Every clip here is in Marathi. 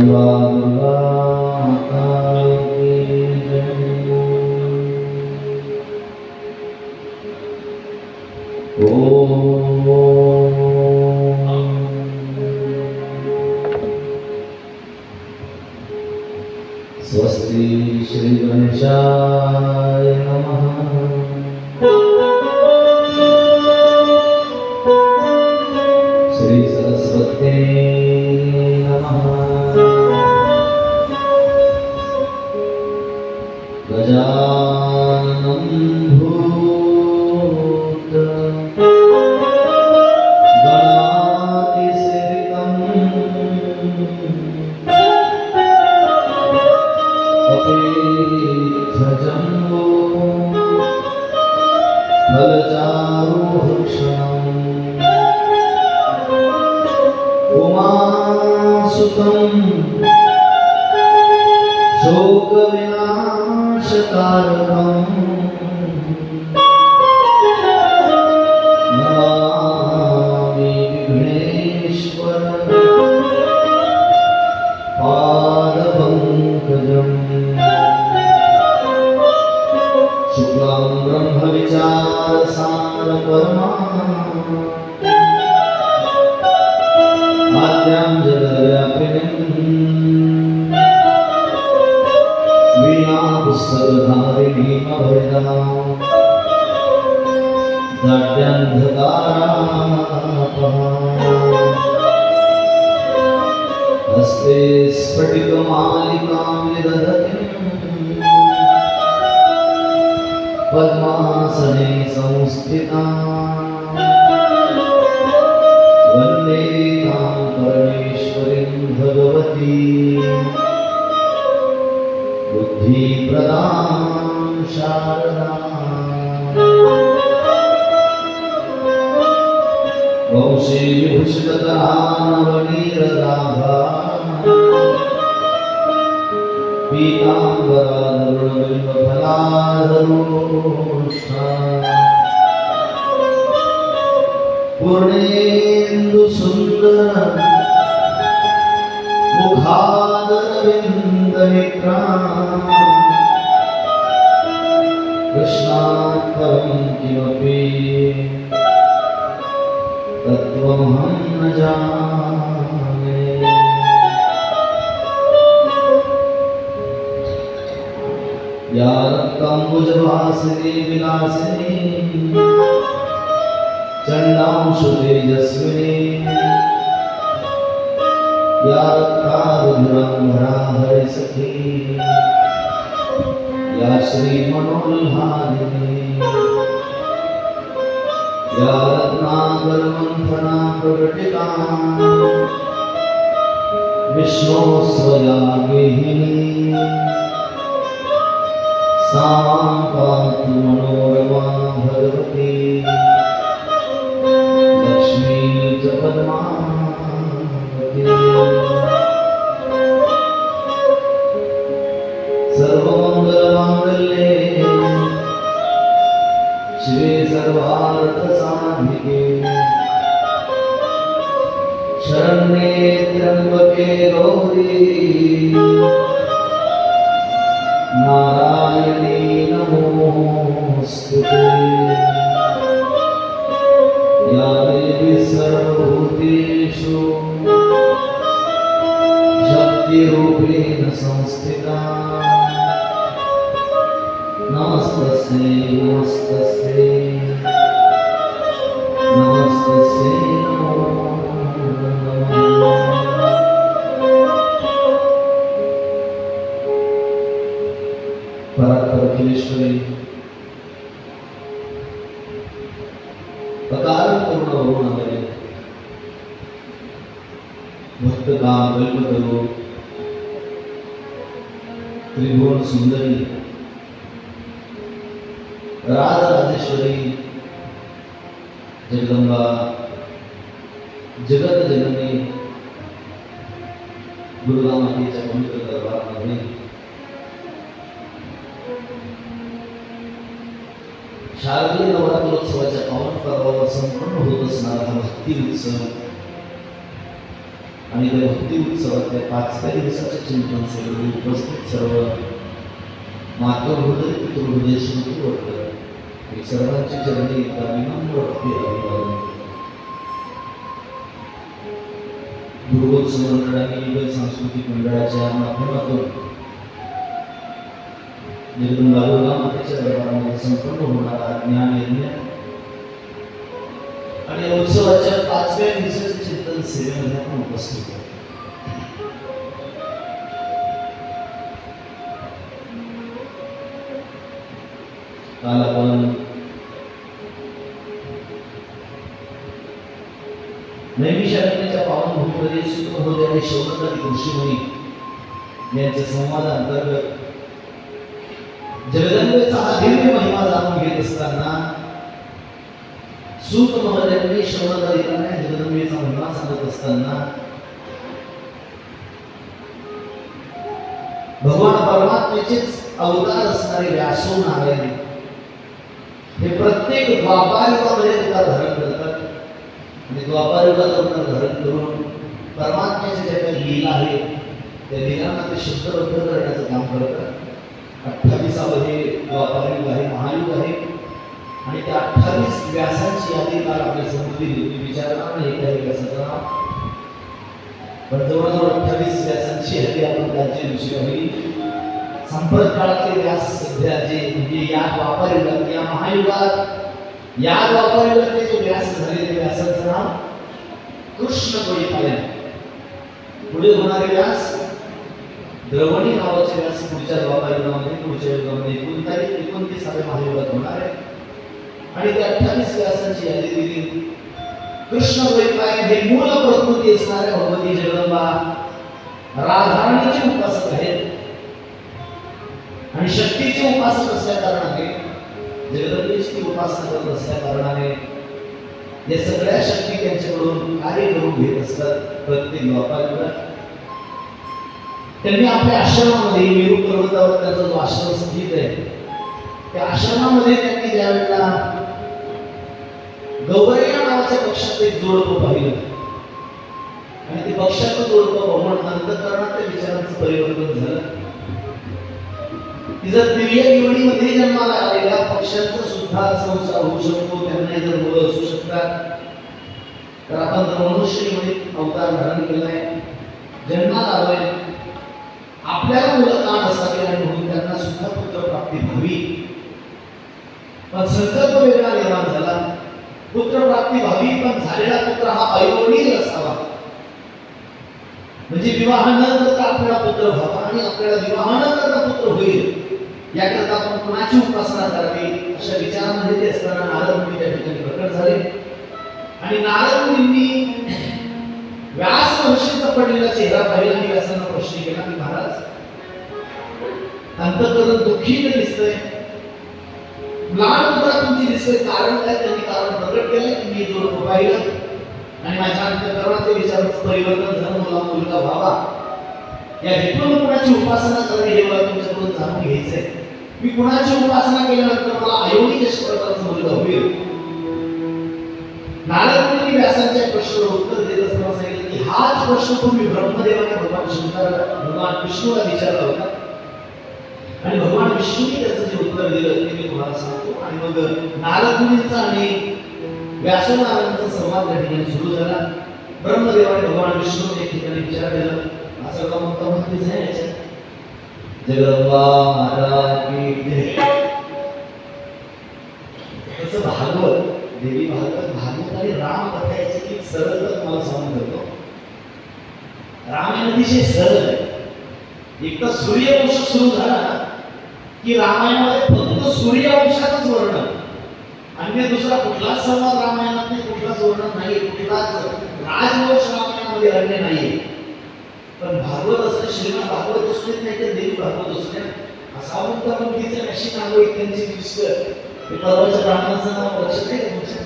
Allah उमासुतम् हस्ते स्फटिकमालिकां विदधति पद्मासने संस्थिता। बुद्धिप्रदां शारदा वंशीविभूषितकरानवनीरदाभा पीताम्बराधरुणबिम्बफलाधरोष्ठा पूर्णेन्दु सुन्दर मुखादरविन्दनेत्रा कृष्णात् परं किमपि तत्त्वमहं न जाने। या रक्ताम्बुजभासिनी विलासिनी चण्डांशु तेजस्विनी या रक्तारुधिरम्भरा हरिसखी या श्रीमनोल्हारिणी या रत्नागरमंथना प्रकटिता विष्णोस्वया गेहिनी सा पातु मनोरमा भगवती रूपेण संस्थिता। नमस्तस्यै नमस्तस्यै नमस्तस्यै नमो नमः। परात्परमेश्वरी प्रकारपूर्ण भवनामध्ये भक्तकाम कल्पतरू त्रिभुवन सुंदरी. राजराजेश्वरी जगदंबा जगत जननी दुर्गा मातेच्या पवित्र दरबारामध्ये. शारदीय नवरात्रोत्सवाच्या पावन पर्वावर संपन्न होत असणारा हा भक्ती उत्सव आणि त्या भक्ती उत्सवातल्या पाचव्या दिवसाच्या चिंतन सेवेमध्ये उपस्थित सर्व मातृहृदय पितृहृदय श्रुती वर्ग मी सर्वांची चरणी एकदा विनम्र भक्ती अभिवादन दुर्गोत्सव मंडळ आणि युगल सांस्कृतिक मंडळाच्या माध्यमातून निर्गुण दुर्गा मातेच्या दरबारामध्ये संपन्न होणारा ज्ञान यज्ञ आणि उत्सवाच्या पाचव्या दिवसाच्या चिंतन सेवेमध्ये आपण उपस्थित आहोत. काल आपण नैमिषारण्याच्या पावनभूमीमध्ये सुख होते आणि शौनकादी ऋषीमुनी यांच्या संवादाअंतर्गत जगदंबेचा हा दिव्य महिमा जाणून घेत असताना सूत महाराजांनी शौनकादिकांना जगदंबेचा महिमा सांगत असताना भगवान परमात्म्याचेच अवतार असणारे व्यासो नारायण हे प्रत्येक द्वापारयुगामध्ये तुला धारण करतात. आणि द्वापारयुगात अवतार धारण करून परमात्म्याच्या ज्या लीला आहे त्या लीलांना ते शब्दबद्ध करण्याचं काम करतात. अठ्ठावीसावं हे आहे महायुग आहे. आणि त्या अठ्ठावीस व्यासांची यादी काल आपल्यासमोर दिली मी विचारणार नाही एका व्यासाचं नाव. पण जवळजवळ अठ्ठावीस व्यासांची यादी आपण त्याच्या दिवशी पाहिली. संपर्क काळातले व्यास सध्या जे म्हणजे या द्वापार या महायुगात या द्वापार युगातले जे व्यास झालेले व्यासाचं नाव कृष्ण कोळीपायन पुढे होणारे व्यास द्रवणी नावाचे व्यास पुढच्या द्वापार युगामध्ये पुढच्या युगामध्ये एकोणतारीख एकोणतीसाव्या महायुगात होणार आहे. आणि त्या अठ्ठावीस व्यासांची यादी दिली. कृष्ण कोळीपायन हे मूल प्रकृती असणाऱ्या भगवती जगदंबा. राधारणीचे उपासक आहे आणि शक्तीचे उपासक असल्या कारणाने जगदंबेची उपासना करत असल्या कारणाने या सगळ्या शक्ती त्यांच्याकडून कार्य करून घेत असतात प्रत्येक द्वापारयुगात त्यांनी आपल्या आश्रमामध्ये मेरू पर्वतावर त्यांचा जो आश्रम स्थित आहे त्या आश्रमामध्ये त्यांनी ज्या वेळेला नावाच्या पक्षाचं एक जोडपं पाहिलं. आणि ते पक्षाचं जोडपं बघून अंतकरणात त्या विचारांचं परिवर्तन झालं. तिचा दिव्य निवडीमध्ये जन्माला आलेल्या पक्षांचा सुद्धा संसार होऊ शकतो त्यांना जर मुलं असू शकतात. तर आपण तर मनुष्यमध्ये अवतार धारण केलाय. जन्माला आलोय. आपल्याला मुलं का नसावी आणि म्हणून त्यांना सुद्धा पुत्र प्राप्ती व्हावी. पण संकल्प वेगळा निर्माण झाला. पुत्र प्राप्ती व्हावी पण झालेला पुत्र हा अयोनील असावा. म्हणजे विवाह न करता आपल्याला पुत्र व्हावा आणि आपल्याला विवाह न करता पुत्र होईल. याकरता आपण कोणाची उपासना करावी अशा विचारामध्ये ते असताना नारद मुनी त्या ठिकाणी प्रकट झाले. आणि नारद मुनींनी व्यास महर्षींचा पडलेला चेहरा पाहिला आणि व्यासांना प्रश्न केला की महाराज अंतकरण दुःखी दिसतंय. लहान मुद्रा तुमची दिसतोय. कारण काय? त्यांनी कारण प्रकट केलं की मी जोर पाहिलं आणि माझ्या अंतकरणाचे विचार परिवर्तन झालं. मला मुलगा व्हावा. या हेतून कुणाची उपासना करणे हे मला तुमच्याकडून जाणून घ्यायचंय. मी कुणाची उपासना केल्यानंतर मला अयोनिक अशा प्रकारचा मुलगा होईल नारद व्यासांच्या प्रश्नाला उत्तर देत असताना सांगितलं की हाच प्रश्न तुम्ही ब्रह्मदेवाने भगवान शंकर भगवान विष्णूला विचारला होता. आणि भगवान विष्णूने त्याचं जे उत्तर दिलं ते मी तुम्हाला सांगतो. आणि मग नारद आणि व्यासनारायणांचा संवाद त्या ठिकाणी सुरू झाला. ब्रह्मदेवाने भगवान विष्णू एक ठिकाणी विचार केला. असं का म्हणता म्हणतेच आहे जगदंबा माता तसं भागवत देवी भागवत भागवत आणि राम कथा याच्यात एक सरळ मला तुम्हाला सांगून करतो रामायण अतिशय सरळ आहे एक तर सूर्यवंश सुरू झाला की रामायणामध्ये फक्त सूर्यवंशाचंच वर्णन. अन्य दुसरा कुठलाच संवाद रामायणात नाही कुठलाच वर्णन नाही कुठलाच राजवंश रामायणामध्ये अन्य नाहीये. पण भागवत असं श्रीमंत भागवत असू देत नाही तर देवी भागवत असू देत असा मुद्दा पण तिचं अशी नावं आहेत त्यांची लिस्ट ते परवाच्या ब्राह्मणाचं नाव लक्षात आहे का तुमच्या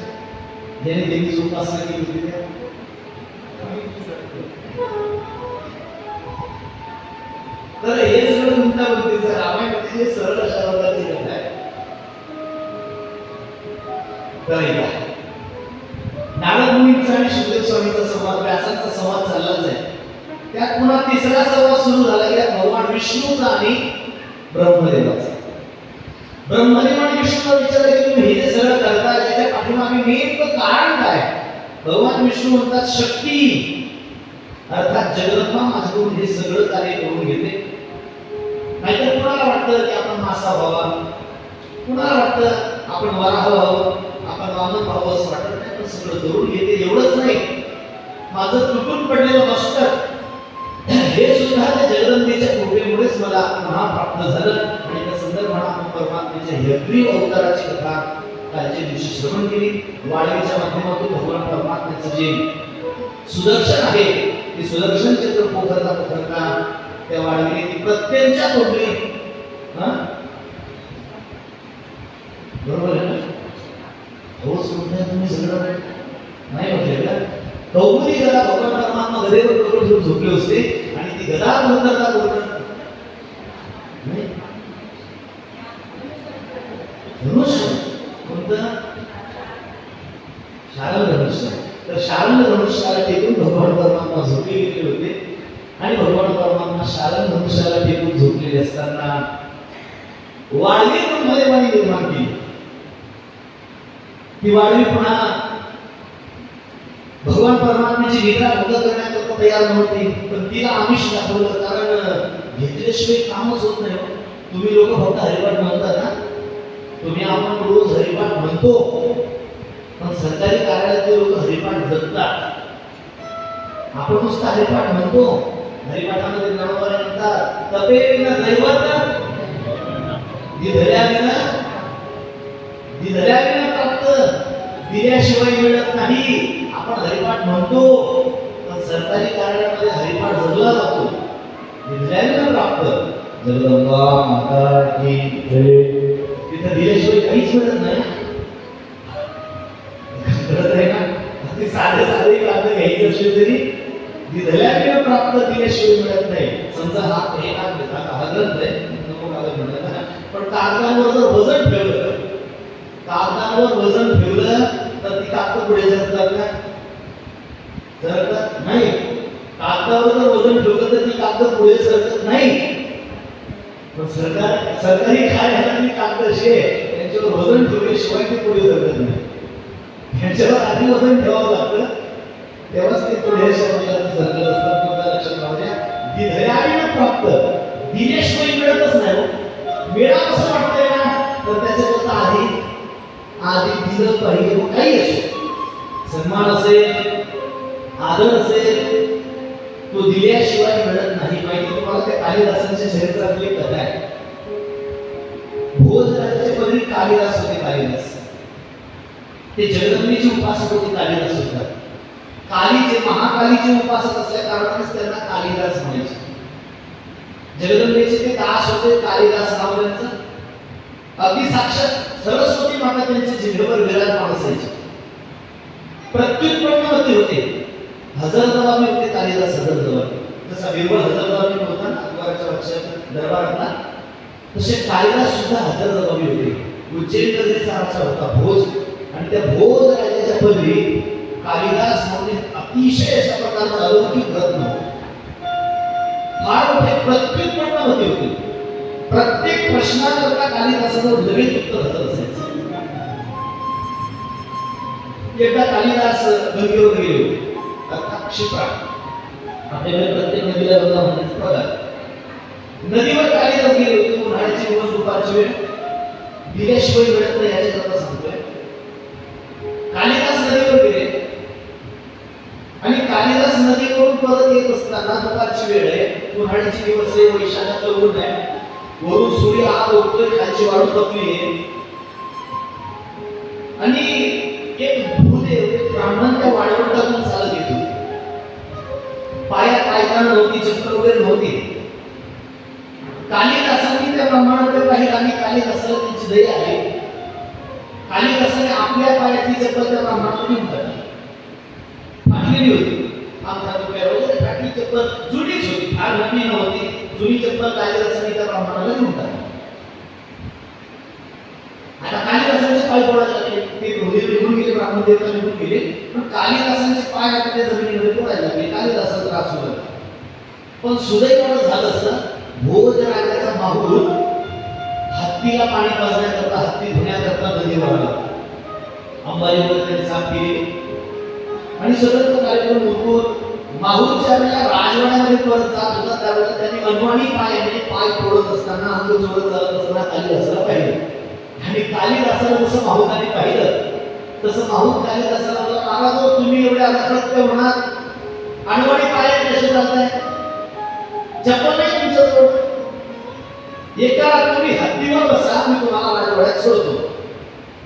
ज्याने देवीची उपासना केली होती त्या. तर हे सगळं गुंतागुंतीचं रामायण हे सरळ अशा प्रकारची घटना आहे. तर नारद मुनींचा आणि सुखदेव स्वामीचा संवाद व्यासांचा संवाद चाललाच आहे. त्यात पुन्हा तिसरा संवाद सुरू झाला की भगवान विष्णूचा आणि ब्रह्मदेवाचा. ब्रह्मदेव आणि विष्णूला विचारलं की तुम्ही हे जे सगळं करता त्याच्या पाठीमागे नेमकं कारण काय? भगवान विष्णू म्हणतात शक्ती. अर्थात जगदंबा माझ्याकडून हे सगळं कार्य करून घेते. नाहीतर कुणाला वाटतं की आपण मासा व्हावा? कुणाला वाटतं आपण वराह व्हावं? आपण वामन व्हावं असं वाटत? नाही पण सगळं करून घेते एवढंच नाही. माझं तुटून पडलेलं मस्तक हे सुद्धा त्या जगदंबेच्या कृपेमुळेच मला महाप्राप्त झालं. आणि त्या संदर्भात परमात्म्याच्या यज्ञ अवताराची कथा कालच्या दिवशी श्रवण केली. वाळवीच्या माध्यमातून भगवान परमात्म्याचं जे सुदर्शन आहे ते सुदर्शन चक्र पोखरता पोखरता त्या वाळवीने प्रत्येकच्या प्रत्यंच्या तोडली. हा? बरोबर आहे ना? हो सोडण्यात तुम्ही सगळं नाही म्हटले का? कौमुदी गदा भगवान परमात्मा गदेवर करून झोपले असते आणि ती गदा धनुष्य कोणतं? शारंग धनुष्य. तर शारल धनुष्याला टेकून भगवान परमात्मा झोपले गेले होते. आणि भगवान परमात्मा शारंग धनुष्याला टेकून झोपलेले असताना वाळवी मध्ये पाणी निर्माण केली. ती वाळवी पुन्हा भगवान परमात्म्याची निद्रा भंग करण्यात तयार नव्हती पण तिला आमिष दाखवलं कारण घेतल्याशिवाय कामच होत नाही हो. तुम्ही लोक फक्त हरिपाठ म्हणता ना तुम्ही आपण रोज हरिपाठ म्हणतो. पण सरकारी कार्यालयातले लोक हरिपाठ जगतात आपण नुसतं हरिपाठ म्हणतो. हरिपाठामध्ये नववारे म्हणतात तपे विना दैवत दिधल्या विना दिधल्या विना प्राप्त दिल्याशिवाय मिळत नाही. आपण हरिपाठ म्हणतो. सरकारी कार्यालयामध्ये हरिपाठ जगला जातो. दिधल्या प्राप्त. जगदंबा माता की जय. तिथं दिल्याशिवाय काहीच मिळत नाही. कळत आहे ना? अगदी साधे साधे कागद घ्यायचे असले तरी ती किंवा प्राप्त दिल्याशिवाय मिळत नाही. समजा हा हे कागद हा ग्रंथ आहे. नको कागद म्हणत पण कागदांवर जर वजन ठेवलं कागदांवर वजन ठेवलं तर ती कागद पुढे सरकतात का? सरकत नाही. कागदावर जर वजन ठेवलं तर ती कागद पुढे सरकत नाही. पण सरकार सरकारी काय कार्यालयातली कागद अशी आहे त्यांच्यावर वजन ठेवल्याशिवाय ते पुढे सरकत नाही. त्यांच्यावर आधी वजन ठेवावं लागतं. तेव्हाच ते पुढे शब्दाला सरकार असतात तुमच्या लक्षात राहू द्या दिधयाने प्राप्त. दिल्याशिवाय मिळतच नाही हो. मिळावं असं वाटतंय ना तर त्याच्याकरता आधी आधी दिलं पाहिजे हो, काही असो. सन्मान असेल आदर असेल तो दिल्याशिवाय मिळत नाही. माहिती तुम्हाला त्या कालिदासांच्या चरित्रातली कथा आहे. भोजराजाचे पदरी कालिदास होते कालिदास. ते जगदंबीचे उपासक होते कालिदास होतात कालीचे महाकालीचे उपासक असल्या कारणानेच त्यांना कालिदास म्हणायचे. जगदंबेचे ते दास होते कालिदास नाव त्यांचं अगदी साक्षात सरस्वती माता त्यांच्या जिभेवर विराजमान असायचे. प्रत्युत्पन्न होते. हजर जबाबी होते कालिदास हजर जबाबी जसा बिरबल हजर जबाबी होता ना अकबराच्या वर्षात दरबारातला. तसे कालिदास सुद्धा हजर जबाबी होते. उज्जैन नगरीचा राजा होता भोज. आणि त्या भोज राजाच्या पदरी कालिदास म्हणजे अतिशय अशा प्रकारचा अलौकिक रत्न होता. फार मोठे प्रत्युत्पन्नवती होते. प्रत्येक प्रश्नाकरता कालिदासाचं लगेच उत्तर हजर असायचं. एकदा कालिदास गंगेवर गेले होते. क्षिप्रा आपल्याकडे प्रत्येक नदीला गंगा म्हणण्याचं बघा नदीवर कालिदास गेले होते उन्हाळ्याची दिवस दुपारची वेळ दिल्याशिवाय मिळत नाही याची कथा सांगतोय. कालिदास नदीवर गेले. आणि कालिदास नदीवरून परत येत असताना दुपारची वेळ आहे. उन्हाळ्याची दिवस आहे वैशाखाचं ऊन आहे. वरून सूर्य आत उठतोय खालची वाळू तपली आहे. आणि पायात नव्हती. चक्र वगैरे नव्हती कालिदासांनी त्या ब्राह्मणाकडे पाहिलं आणि कालिदासाला त्यांची दया आहे. कालिदासाने आपल्या पायातली चक्र त्या ब्राह्मणाला घेऊन फाटलेली होती. आमचा रुपया वगैरे फाटली चप्पल जुनीच होती. फार नवी नव्हती. जुनी चप्पल कालिदासाने त्या ब्राह्मणाला घेऊन टाकली आता कालिदासांचे पाय पडायला लागले. ते दोन्ही निघून गेले ब्राह्मण देवता निघून गेले. पण कालिदासांचे पाय आता त्या जमिनीमध्ये पडायला लागले. कालिदासाचा त्रास होत होता. पण सुदैवानं झालं असं भोज राजाचा माहूल हत्तीला पाणी पाजण्याकरता हत्ती धुण्याकरता नदीवर आला अंबाजीवर त्यांनी साफ केली. आणि सगळं तो कार्यक्रम उरकून माहूरच्या वेळेला राजवाड्यामध्ये परत जात होता त्यावेळेला त्यांनी अनवाणी पायाने म्हणजे पाय तोडत असताना अंग जोडत चालत असताना असला पाहिजे आणि कालिदासाला जसं माहूरने पाहिलं तसं माहूर कालिदासाला म्हणला महाराज हो, तुम्ही एवढ्या अनर्थक होणार अनवाणी पायाने कसे चालताय? चप्पल नाही तुमच्याजवळ एका तुम्ही हत्तीवर बसा मी तुम्हाला माझ्या राजवाड्यात सोडतो.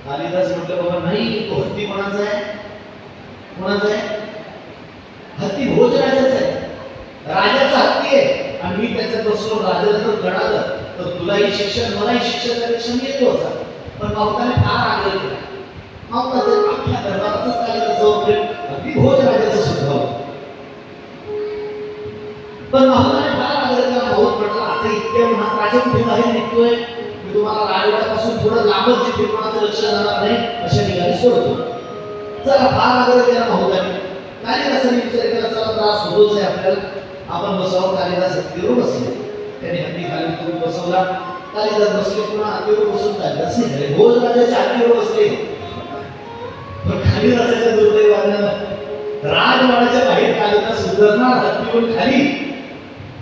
कालिदास म्हटलं बाबा नाही तो हत्ती कोणाचा आहे? कोणाचा आहे? हत्ती भोज राजाचा आहे. राजाचा हत्ती आहे. आणि मी त्याच्यात बसलो राजाला जर कळालं तर तुलाही शिक्षण मलाही शिक्षण त्यापेक्षा मी येतो असा. पण मावताने फार आग्रह केला. मावताचं अख्ख्या दरबाराचंच कालिदासावर प्रेम अगदी भोजराजाचं सुद्धा. पण मावताने म्हटलं बाहेर निघतोय. मी तुम्हाला राजवाड्यापासून थोडं लांबच जिथे कोणाचं लक्ष जाणार नाही अशा ठिकाणी सोडतो. चला फार आग्रह केला माहुताने कालिदासाने विचार केला चला त्रास होतोच आहे आपल्याला. आपण बसावं कालिदास हत्तीवर बसले. त्याने हत्ती खाली करून बसवला. कालिदास बसले पुन्हा हत्तीवर बसून कालिदास निघाले. भोज राजाच्या हत्तीवर बसले. पण कालिदासाच्या दुर्दैवानं राजवाड्याच्या बाहेर कालिदास उतरणार हत्तीवर खाली.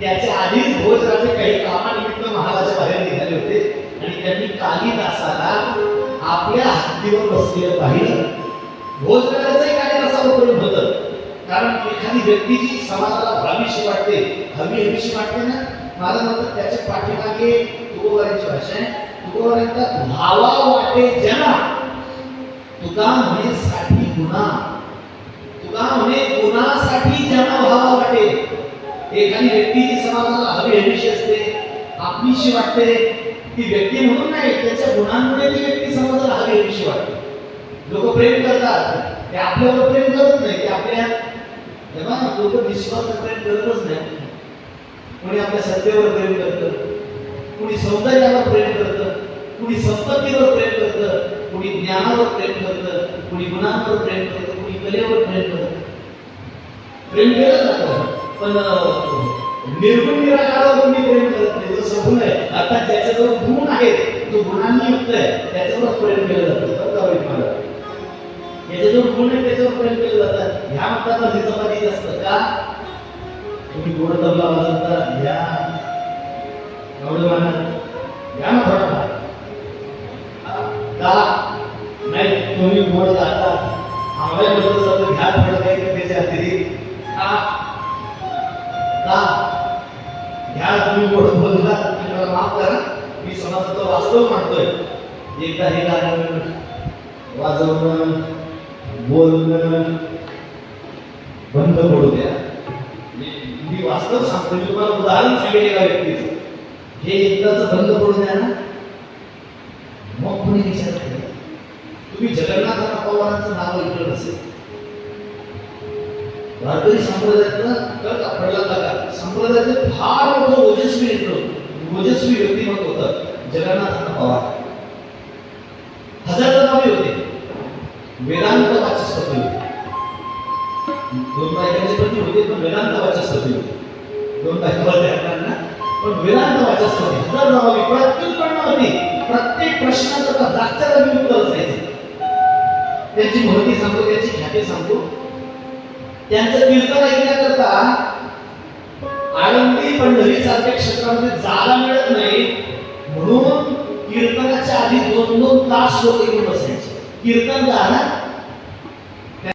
त्याच्या आधीच भोजराजे काही कामानिमित्त महाराजा बाहेर निघाले होते. आणि त्यांनी कालिदासाला आपल्या हत्तीवर बसलेलं पाहिलं. भोजराजाचंही कालिदासावर प्रेम होतं. कारण एखादी व्यक्ती जी समाजाला भावीशी वाटते. हवी हवीशी वाटते ना? मला म्हणतात त्याच्या पाठीमागे तुकोबारांची भाषा आहे. तुकोबार म्हणतात भावा वाटे जना. तुका म्हणे साठी गुन्हा तुका म्हणे गुणासाठी जना भावा वाटे. एखादी व्यक्ती जी समाजाला हवी हवीशी असते आपलीशी वाटते ती व्यक्ती म्हणून नाही त्याच्या गुणांमुळे ती व्यक्ती समाजाला हवी हवीशी वाटते. लोक प्रेम करतात ते आपल्यावर प्रेम करत नाही ते आपल्या तेव्हा लोक विश्वास प्रेम करतच नाही. कोणी आपल्या सत्तेवर प्रेम करतं कोणी सौंदर्यावर प्रेम करतं कुणी संपत्तीवर प्रेम करतं कोणी ज्ञानावर प्रेम करतं कोणी गुणांवर प्रेम करतं कोणी कलेवर प्रेम करतं. प्रेम केलं जातं. पण निर्गुण निराकारावर कोणी प्रेम करत नाही. जो सगुण आहे अर्थात ज्याच्याजवळ गुण आहे जो गुणांनी युक्त आहे त्याच्यावर प्रेम केलं जातं. मला याच्याजवळ गुण आहे त्याच्यावर प्रेम केलं जातं. ह्या म्हणतात ना असतं जास्त का? तुम्ही गोड तबला वाजवता घ्या एवढं म्हणा घ्या ना थोडा का? नाही तुम्ही गोड जाता आम्हाला बदल जातं? घ्या थोडं काही त्याच्या अतिरिक्त घ्या बोलला मला माफ करा मी समाजाचं वास्तव मांडतोय एकदा हे गाणं वाजवणं बोलणं बंद पडू द्या. मी- वास्तव सांगतो मी तुम्हाला उदाहरण सांगितले व्यक्तीचं. हे एकदाच बंद पडू द्या ना. मग कोणी विचार करेल? तुम्ही जगन्नाथ पवारांचं नाव ऐकलं नसेल. भारतीय संप्रदायातलं तर आपल्याला बघा संप्रदायाचे फार मोठं ओजस्वी येतं ओजस्वी व्यक्तिमत्व होतं. जगन्नाथ पवार. हजार नावे होते. वेदांत वाचस्पती होते दोन बायकांचे पती होते पण वेदांत वाचस्पती होते दोन बायका होत्या पण वेदांत वाचस्पती हजार नावावी प्रत्युत्पन्न होती प्रत्येक प्रश्नाचं जागच्या जागी उत्तर असायचे. त्यांची महती सांगतो त्यांची ख्याती सांगतो. त्यांचं कीर्तन ऐकण्याकरता आळंदी पंढरी सारख्या क्षेत्रामध्ये जागा मिळत नाही. म्हणून कीर्तनाच्या आधी दोन दोन तास लोक येऊन बसायचे. कीर्तन गाणं